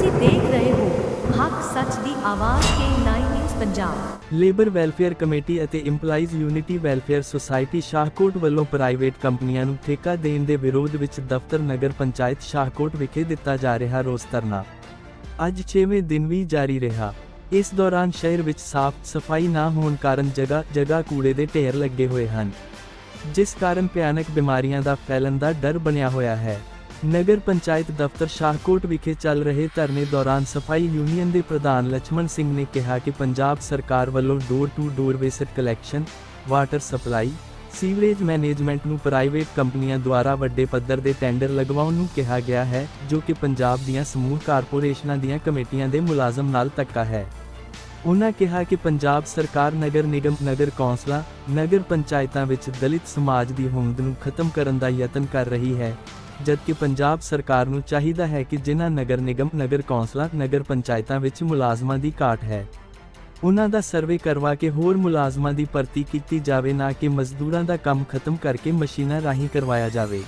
ਤੁਸੀਂ ਦੇਖ ਰਹੇ ਹੋ ਹੱਕ ਸੱਚ ਦੀ ਆਵਾਜ਼ K 9 news Punjab. Labour welfare committee ਅਤੇ EMPLOYEES unity welfare society Shahkot ਵੱਲੋਂ ਪ੍ਰਾਈਵੇਟ ਕੰਪਨੀਆਂ ਨੂੰ ਠੇਕਾ ਦੇਣ ਦੇ ਵਿਰੋਧ ਵਿੱਚ ਦਫ਼ਤਰ ਨਗਰ ਪੰਚਾਇਤ ਸ਼ਾਹਕੋਟ ਵਿਖੇ ਦਿੱਤਾ ਜਾ ਰਿਹਾ ਰੋਸ ਧਰਨਾ। ਅੱਜ 6ਵੇਂ ਦਿਨ ਵੀ ਜਾਰੀ ਰਿਹਾ। ਇਸ ਦੌਰਾਨ ਸ਼ਹਿਰ ਵਿੱਚ ਸਾਫ਼ ਸਫ਼ਾਈ ਨਾ ਹੋਣ ਕਾਰਨ ਜਗ੍ਹਾ ਜਗ੍ਹਾ ਕੂੜੇ ਦੇ ਢੇਰ ਲੱਗੇ ਹੋਏ ਹਨ। ਜਿਸ ਕਾਰਨ ਭਿਆਨਕ ਬਿਮਾਰੀਆਂ ਦਾ ਫੈਲਣ ਦਾ ਡਰ ਬਣਿਆ ਹੋਇਆ ਹੈ। ਨਗਰ ਪੰਚਾਇਤ ਦਫ਼ਤਰ ਸ਼ਾਹਕੋਟ ਵਿਖੇ ਚੱਲ ਰਹੇ ਧਰਨੇ ਦੌਰਾਨ ਸਫ਼ਾਈ ਯੂਨੀਅਨ ਦੇ ਪ੍ਰਧਾਨ ਲక్ష్మణ ਸਿੰਘ ਨੇ ਕਿਹਾ ਕਿ ਪੰਜਾਬ ਸਰਕਾਰ ਵੱਲੋਂ door to door waste collection, water supply, sewerage management ਨੂੰ ਪ੍ਰਾਈਵੇਟ ਕੰਪਨੀਆਂ ਦੁਆਰਾ ਵੱਡੇ ਪੱਧਰ ਦੇ ਟੈਂਡਰ ਲਗਵਾਉਣ ਨੂੰ ਕਿਹਾ ਗਿਆ ਹੈ ਜੋ ਕਿ ਪੰਜਾਬ ਦੀਆਂ ਸਮੂਹ ਕਾਰਪੋਰੇਸ਼ਨਾਂ ਦੀਆਂ ਕਮੇਟੀਆਂ ਦੇ ਮੁਲਾਜ਼ਮ ਨਾਲ ਧੱਕਾ ਹੈ। ਉਨ੍ਹਾਂ ਕਿਹਾ ਕਿ ਪੰਜਾਬ ਸਰਕਾਰ ਨਗਰ ਨਿਗਮ ਨਗਰ ਕੌਂਸਲਾਂ ਨਗਰ ਪੰਚਾਇਤਾਂ ਵਿੱਚ ਦਲਿਤ ਸਮਾਜ ਦੀ ਹੋਂਦ ਨੂੰ ਖਤਮ ਕਰਨ ਦਾ ਯਤਨ ਕਰ ਰਹੀ ਹੈ ਜਦਕਿ ਪੰਜਾਬ ਸਰਕਾਰ ਨੂੰ ਚਾਹੀਦਾ ਹੈ ਕਿ ਜਿਨ੍ਹਾਂ ਨਗਰ ਨਿਗਮ, ਨਗਰ ਕੌਂਸਲਾਂ, ਨਗਰ ਪੰਚਾਇਤਾਂ ਵਿੱਚ ਮੁਲਾਜ਼ਮਾਂ ਦੀ ਘਾਟ ਹੈ ਉਨ੍ਹਾਂ ਦਾ ਸਰਵੇ ਕਰਵਾ ਕੇ ਹੋਰ ਮੁਲਾਜ਼ਮਾਂ ਦੀ ਭਰਤੀ ਕੀਤੀ ਜਾਵੇ ਨਾ ਕਿ ਮਜ਼ਦੂਰਾਂ ਦਾ ਕੰਮ ਖਤਮ ਕਰਕੇ ਮਸ਼ੀਨਾਂ ਰਾਹੀਂ ਕਰਵਾਇਆ ਜਾਵੇ।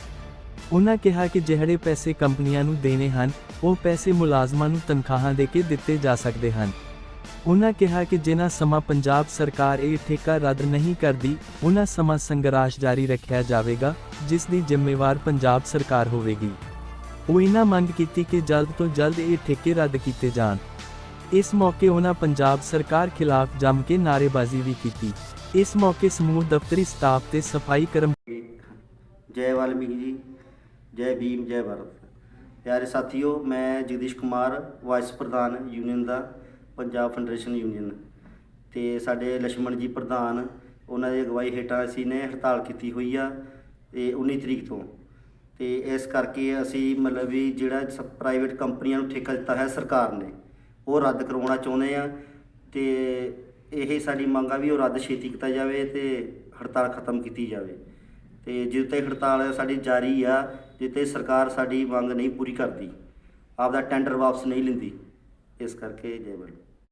ਉਹਨਾਂ ਕਿਹਾ ਕਿ ਜਿਹੜੇ ਪੈਸੇ ਕੰਪਨੀਆਂ ਨੂੰ ਦੇਣੇ ਹਨ, ਉਹ ਪੈਸੇ ਮੁਲਾਜ਼ਮਾਂ ਨੂੰ ਤਨਖਾਹਾਂ ਦੇ ਕੇ ਦਿੱਤੇ ਜਾ ਸਕਦੇ ਹਨ। ਉਨ੍ਹਾਂ ਕਿਹਾ ਕਿ ਜਿਨ੍ਹਾਂ ਸਮਾਂ ਪੰਜਾਬ ਸਰਕਾਰ ਇਹ ਠੇਕਾ ਰੱਦ ਨਹੀਂ ਕਰਦੀ, ਉਨ੍ਹਾਂ ਸਮਾਂ ਸੰਘਰਸ਼ ਜਾਰੀ ਰੱਖਿਆ ਜਾਵੇਗਾ, ਜਿਸ ਦੀ ਜ਼ਿੰਮੇਵਾਰ ਪੰਜਾਬ ਸਰਕਾਰ ਹੋਵੇਗੀ। ਉਹ ਇਨ੍ਹਾਂ ਮੰਗ ਕੀਤੀ ਕਿ ਜਲਦ ਤੋਂ ਜਲਦ ਇਹ ਠੇਕੇ ਰੱਦ ਕੀਤੇ ਜਾਣ। ਇਸ ਮੌਕੇ ਉਹਨਾਂ ਪੰਜਾਬ ਸਰਕਾਰ ਖਿਲਾਫ ਜੰਮ ਕੇ ਨਾਅਰੇਬਾਜ਼ੀ ਵੀ ਕੀਤੀ। ਇਸ ਮੌਕੇ ਸਮੂਹ ਦਫ਼ਤਰੀ ਸਟਾਫ ਤੇ ਸਫ਼ਾਈ ਕਰਮ ਜੈ ਵਾਲਮੀਕੀ ਜੀ, ਜੈ ਭੀਮ, ਜੈ ਭਾਰਤ। ਪਿਆਰੇ ਸਾਥੀਓ, ਮੈਂ ਜਗਦੀਸ਼ ਕੁਮਾਰ, ਵਾਈਸ ਪ੍ਰਧਾਨ ਯੂਨੀਅਨ ਦਾ ਪੰਜਾਬ ਫੈਡਰੇਸ਼ਨ ਯੂਨੀਅਨ ਤੇ ਸਾਡੇ ਲక్ష్ਮਣ ਜੀ ਪ੍ਰਧਾਨ, ਉਹਨਾਂ ਦੀ ਅਗਵਾਈ ਹੇਠਾਂ ਅਸੀਂ ਨੇ ਹੜਤਾਲ ਕੀਤੀ ਹੋਈ ਆ ਤੇ 19 ਤਰੀਕ ਤੋਂ। ਤੇ ਇਸ ਕਰਕੇ ਅਸੀਂ ਮਤਲਬ ਵੀ ਜਿਹੜਾ ਪ੍ਰਾਈਵੇਟ ਕੰਪਨੀਆਂ ਨੂੰ ਠੇਕਾ ਦਿੱਤਾ ਹੈ ਸਰਕਾਰ ਨੇ, ਉਹ ਰੱਦ ਕਰਵਾਉਣਾ ਚਾਹੁੰਦੇ ਆ। ਤੇ ਇਹ ਸਾਡੀ ਮੰਗ ਆ ਵੀ ਉਹ ਰੱਦ ਛੇਤੀ ਕੀਤਾ ਜਾਵੇ ਤੇ ਹੜਤਾਲ ਖਤਮ ਕੀਤੀ ਜਾਵੇ। ਤੇ ਜਿੱਦ ਤੱਕ ਹੜਤਾਲ ਸਾਡੀ ਜਾਰੀ ਆ ਜਿੱਤੇ ਸਰਕਾਰ ਸਾਡੀ ਮੰਗ ਨਹੀਂ ਪੂਰੀ ਕਰਦੀ। ਆਪਦਾ ਟੈਂਡਰ ਵਾਪਸ ਨਹੀਂ ਲੈਂਦੀ। ਇਸ ਕਰਕੇ ਜੈ ਬਲ